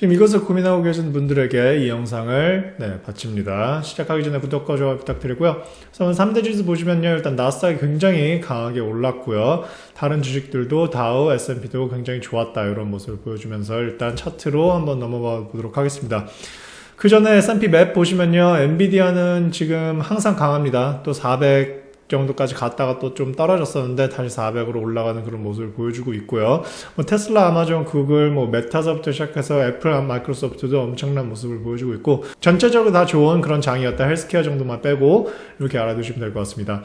지금 이것을 고민하고 계신 분들에게 이 영상을 네, 바칩니다. 시작하기 전에 구독과 좋아요 부탁드리고요. 우선 3대 지수 보시면요. 일단 나스닥이 굉장히 강하게 올랐고요. 다른 주식들도 다우, S&P도 굉장히 좋았다. 이런 모습을 보여주면서 일단 차트로 한번 넘어가 보도록 하겠습니다. 그 전에 S&P 맵 보시면요. 엔비디아는 지금 항상 강합니다. 또 400 정도까지 갔다가 또 좀 떨어졌었는데 다시 400으로 올라가는 그런 모습을 보여주고 있고요. 뭐 테슬라, 아마존, 구글, 뭐 메타서부터 시작해서 애플, 마이크로소프트도 엄청난 모습을 보여주고 있고 전체적으로 다 좋은 그런 장이었다. 헬스케어 정도만 빼고 이렇게 알아두시면 될 것 같습니다.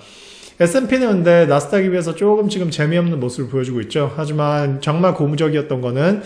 S&P는 근데 나스닥에 비해서 조금 지금 재미없는 모습을 보여주고 있죠. 하지만 정말 고무적이었던 거는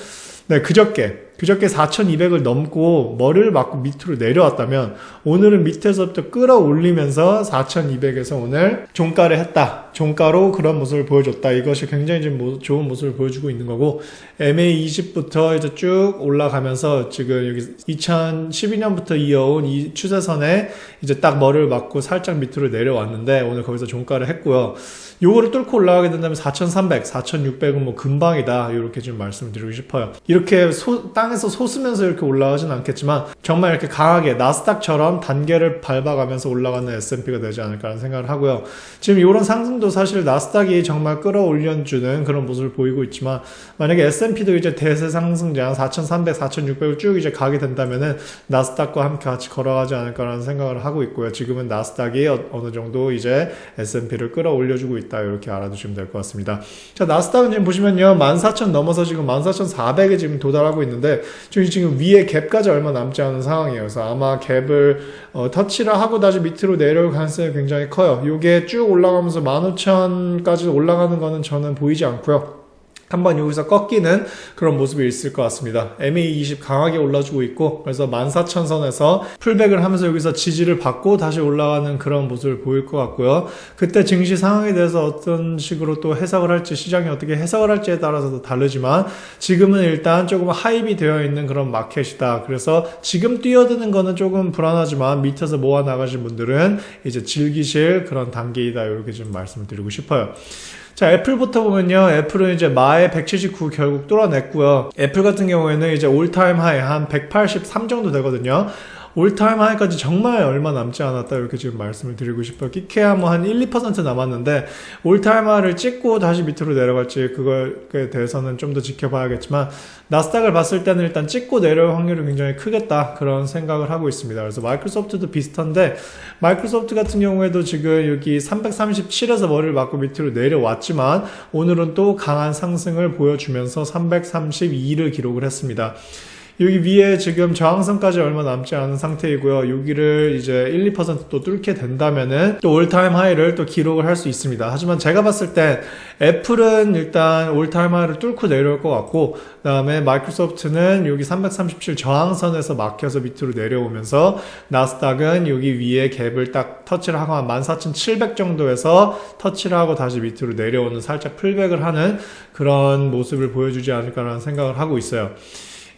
네, 그저께 그저께 4,200을 넘고 머리를 맞고 밑으로 내려왔다면 오늘은 밑에서부터 끌어올리면서 4,200에서 오늘 종가를 했다. 종가로 그런 모습을 보여줬다. 이것이 굉장히 좀 모- 좋은 모습을 보여주고 있는 거고 MA20부터 이제 쭉 올라가면서 지금 여기 2012년부터 이어온 이 추세선에 이제 딱 머리를 맞고 살짝 밑으로 내려왔는데 오늘 거기서 종가를 했고요. 요거를 뚫고 올라가게 된다면 4,300, 4,600은 뭐 금방이다. 이렇게 좀 말씀을 드리고 싶어요. 이렇게 소- 땅 에서 솟으면서 이렇게 올라가진 않겠지만 정말 이렇게 강하게 나스닥처럼 단계를 밟아가면서 올라가는 S&P가 되지 않을까라는 생각을 하고요. 지금 이런 상승도 사실 나스닥이 정말 끌어올려주는 그런 모습을 보이고 있지만 만약에 S&P도 이제 대세 상승장 4,300, 4,600을 쭉 이제 가게 된다면은 나스닥과 함께 같이 걸어가지 않을까라는 생각을 하고 있고요. 지금은 나스닥이 어- 어느 정도 이제 S&P를 끌어올려주고 있다. 이렇게 알아두시면 될 것 같습니다. 자, 나스닥은 지금 보시면요. 14,000 넘어서 지금 14,400에 지금 도달하고 있는데 지금 지금 위에 갭까지 얼마 남지 않은 상황이에요. 그래서 아마 갭을 어, 터치를 하고 다시 밑으로 내려올 가능성이 굉장히 커요. 이게 쭉 올라가면서 15,000까지 올라가는 거는 저는 보이지 않고요. 한번 여기서 꺾이는 그런 모습이 있을 것 같습니다. MA20 강하게 올라주고 있고 그래서 14,000선에서 풀백을 하면서 여기서 지지를 받고 다시 올라가는 그런 모습을 보일 것 같고요. 그때 증시 상황에 대해서 어떤 식으로 또 해석을 할지 시장이 어떻게 해석을 할지에 따라서도 다르지만 지금은 일단 조금 하입이 되어 있는 그런 마켓이다. 그래서 지금 뛰어드는 거는 조금 불안하지만 밑에서 모아 나가신 분들은 이제 즐기실 그런 단계이다. 이렇게 좀 말씀을 드리고 싶어요. 자, 애플부터 보면요. 애플은 이제 마에 179 결국 뚫어냈고요. 애플 같은 경우에는 이제 올타임 하이 한 183 정도 되거든요. 올타임 하이까지 정말 얼마 남지 않았다 이렇게 지금 말씀을 드리고 싶어요. 끼케야 뭐 한 1, 2% 남았는데 올타임 하이를 찍고 다시 밑으로 내려갈지 그거에 대해서는 좀 더 지켜봐야겠지만 나스닥을 봤을 때는 일단 찍고 내려올 확률이 굉장히 크겠다 그런 생각을 하고 있습니다. 그래서 마이크로소프트도 비슷한데 마이크로소프트 같은 경우에도 지금 여기 337에서 머리를 맞고 밑으로 내려왔지만 오늘은 또 강한 상승을 보여주면서 332를 기록을 했습니다. 여기 위에 지금 저항선까지 얼마 남지 않은 상태이고요. 여기를 이제 1, 2%또 뚫게 된다면은 또 올타임 하이를 또 기록을 할 수 있습니다. 하지만 제가 봤을 땐 애플은 일단 올타임 하이를 뚫고 내려올 것 같고 그다음에 마이크로소프트는 여기 337 저항선에서 막혀서 밑으로 내려오면서 나스닥은 여기 위에 갭을 딱 터치를 하고 한 14,700 정도에서 터치를 하고 다시 밑으로 내려오는 살짝 풀백을 하는 그런 모습을 보여주지 않을까라는 생각을 하고 있어요.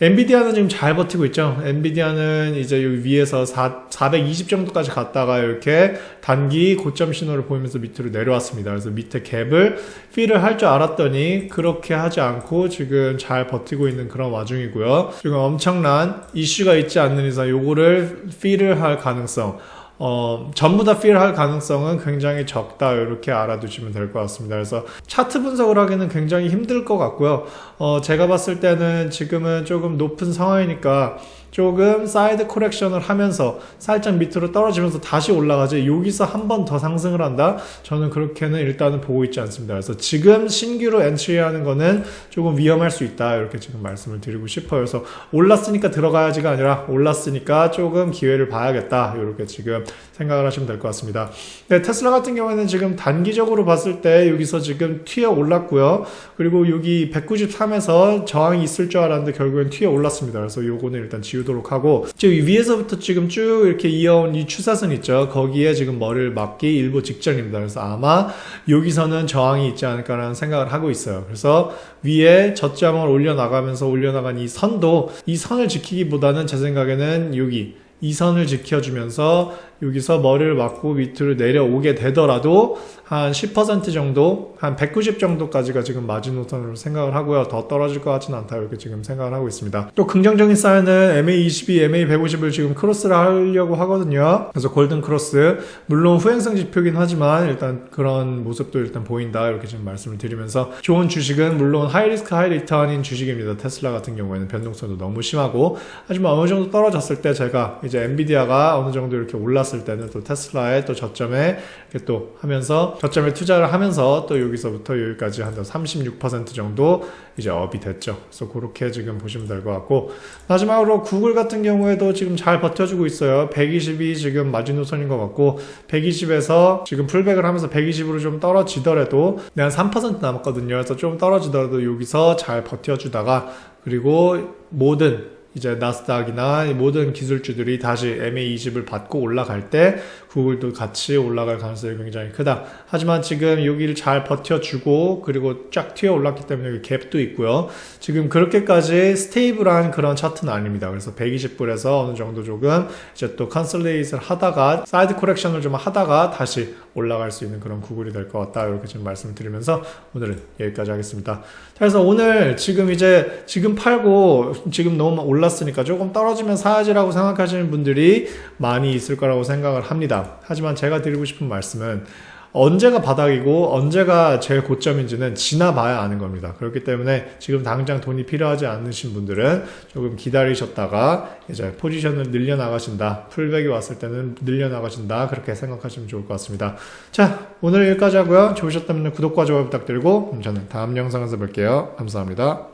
엔비디아는 지금 잘 버티고 있죠. 엔비디아는 이제 여기 위에서 4, 420 정도까지 갔다가 이렇게 단기 고점 신호를 보이면서 밑으로 내려왔습니다. 그래서 밑에 갭을 필을 할 줄 알았더니 그렇게 하지 않고 지금 잘 버티고 있는 그런 와중이고요. 지금 엄청난 이슈가 있지 않는 이상 요거를 필을 할 가능성 어, 전부 다 필할 가능성은 굉장히 적다. 이렇게 알아두시면 될 것 같습니다. 그래서 차트 분석을 하기는 굉장히 힘들 것 같고요. 어, 제가 봤을 때는 지금은 조금 높은 상황이니까 조금 사이드 코렉션을 하면서 살짝 밑으로 떨어지면서 다시 올라가지 여기서 한 번 더 상승을 한다? 저는 그렇게는 일단은 보고 있지 않습니다. 그래서 지금 신규로 엔트리하는 거는 조금 위험할 수 있다. 이렇게 지금 말씀을 드리고 싶어요. 그래서 올랐으니까 들어가야지가 아니라 올랐으니까 조금 기회를 봐야겠다. 이렇게 지금 생각을 하시면 될 것 같습니다. 네, 테슬라 같은 경우에는 지금 단기적으로 봤을 때 여기서 지금 튀어 올랐고요. 그리고 여기 193에서 저항이 있을 줄 알았는데 결국엔 튀어 올랐습니다. 그래서 요거는 일단 지우 도록 하고 지금 이 위에서부터 지금 쭉 이렇게 이어온 이 추사선 있죠. 거기에 지금 머리를 맞기 일부 직전입니다. 그래서 아마 여기서는 저항이 있지 않을까라는 생각을 하고 있어요. 그래서 위에 저점을 올려나가면서 올려나간 이 선도 이 선을 지키기보다는 제 생각에는 여기 이 선을 지켜주면서 여기서 머리를 맞고 밑으로 내려오게 되더라도 한 10% 정도, 한 190 정도까지가 지금 마지노선으로 생각을 하고요. 더 떨어질 것 같지는 않다 이렇게 지금 생각을 하고 있습니다. 또 긍정적인 사연은 MA22, MA150을 지금 크로스를 하려고 하거든요. 그래서 골든 크로스 물론 후행성 지표긴 하지만 일단 그런 모습도 일단 보인다 이렇게 지금 말씀을 드리면서 좋은 주식은 물론 하이리스크 하이리턴인 주식입니다. 테슬라 같은 경우에는 변동성도 너무 심하고 하지만 어느 정도 떨어졌을 때 제가 이제 엔비디아가 어느 정도 이렇게 올랐 을 때는 또 테슬라의 또 저점에 이렇게 또 하면서 저점에 투자를 하면서 또 여기서부터 여기까지 한 36% 정도 이제 업이 됐죠. 그래서 그렇게 지금 보시면 될 것 같고 마지막으로 구글 같은 경우에도 지금 잘 버텨주고 있어요. 120이 지금 마지노선인 것 같고 120에서 지금 풀백을 하면서 120으로 좀 떨어지더라도 네, 한3% 남았거든요. 그래서 좀 떨어지더라도 여기서 잘 버텨주다가 그리고 모든 이제 나스닥이나 모든 기술주들이 다시 MA20을 받고 올라갈 때 구글도 같이 올라갈 가능성이 굉장히 크다. 하지만 지금 여기를 잘 버텨주고 그리고 쫙 튀어 올랐기 때문에 갭도 있고요. 지금 그렇게까지 스테이블한 그런 차트는 아닙니다. 그래서 120불에서 어느 정도 조금 이제 또 컨설레이트를 하다가 사이드 코렉션을 좀 하다가 다시 올라갈 수 있는 그런 구글이 될 것 같다. 이렇게 지금 말씀을 드리면서 오늘은 여기까지 하겠습니다. 그래서 오늘 지금 이제 지금 팔고 지금 너무 올 랐으니까 조금 떨어지면 사야지라고 생각하시는 분들이 많이 있을 거라고 생각을 합니다. 하지만 제가 드리고 싶은 말씀은 언제가 바닥이고 언제가 제일 고점인지는 지나봐야 아는 겁니다. 그렇기 때문에 지금 당장 돈이 필요하지 않으신 분들은 조금 기다리셨다가 이제 포지션을 늘려나가신다. 풀백이 왔을 때는 늘려나가신다. 그렇게 생각하시면 좋을 것 같습니다. 자, 오늘 여기까지 하고요. 좋으셨다면 구독과 좋아요 부탁드리고 그럼 저는 다음 영상에서 뵐게요. 감사합니다.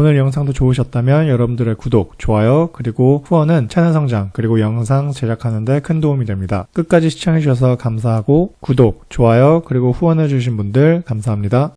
오늘 영상도 좋으셨다면 여러분들의 구독, 좋아요, 그리고 후원은 채널 성장, 그리고 영상 제작하는데 큰 도움이 됩니다. 끝까지 시청해주셔서 감사하고 구독, 좋아요, 그리고 후원해주신 분들 감사합니다.